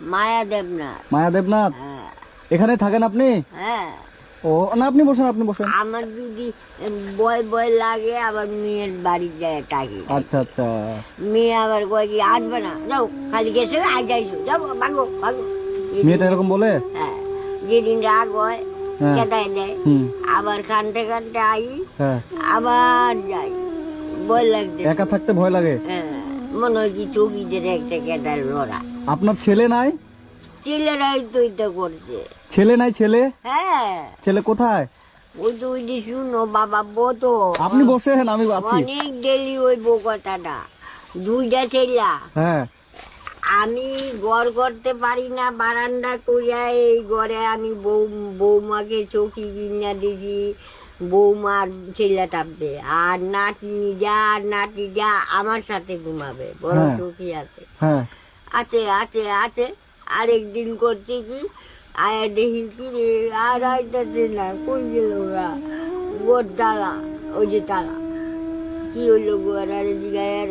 মায়া দেবনাথ। মায়া দেবনাথ? হ্যাঁ। এখানে থাকেন আপনি? হ্যাঁ। ও না আপনি বসেন আপনি বসেন। আমার যদি বয় বয় লাগে আবার মেয়ের বাড়ি যায় টাকি আচ্ছা আচ্ছা। মেয়ে আবার কয় কি আসবে না। যাও খালি গেছে আজ যাইছো যাও ভাগো ভাগো। মেয়েটা এরকম বলে? হ্যাঁ। যেদিন রাগ হয় হ্যাঁ। কেটাই দেয়। আবার কানতে কানতে আই হ্যাঁ। আবার যাই। বল লাগছে। একা থাকতে ভয় লাগে? হ্যাঁ। মনে হয় কি চৌকিদের একটা কেটার লড়া আপনার ছেলে নাই? ছেলেরাই তো এটা করছে। ছেলে নাই ছেলে? হ্যাঁ। ছেলে কোথায়? ওই তো ওই যে শুনো বাবা বতো আপনি বসেন আমি আছি। অনেক ডেলি ওই বউ কথাটা। দুইটা ছেলা। হ্যাঁ। আমি ঘর করতে পারি না বারান্দা করিয়া এই ঘরে আমি বউ বৌমাকে চৌকি কিনা দিছি। বৌমার ছেলে টাপবে আর নাতনি যা নাতি যা আমার সাথে ঘুমাবে বড় হ্যাঁ। চৌকি আছে। হ্যাঁ। আছে আছে আছে। আরেকদিন করছে কি? আয়া দেখি কি রে? আর আইতাছে না। কই গেল ওরা? গোর তালা, ওই যে তালা। কি হইল গোয়ার? আর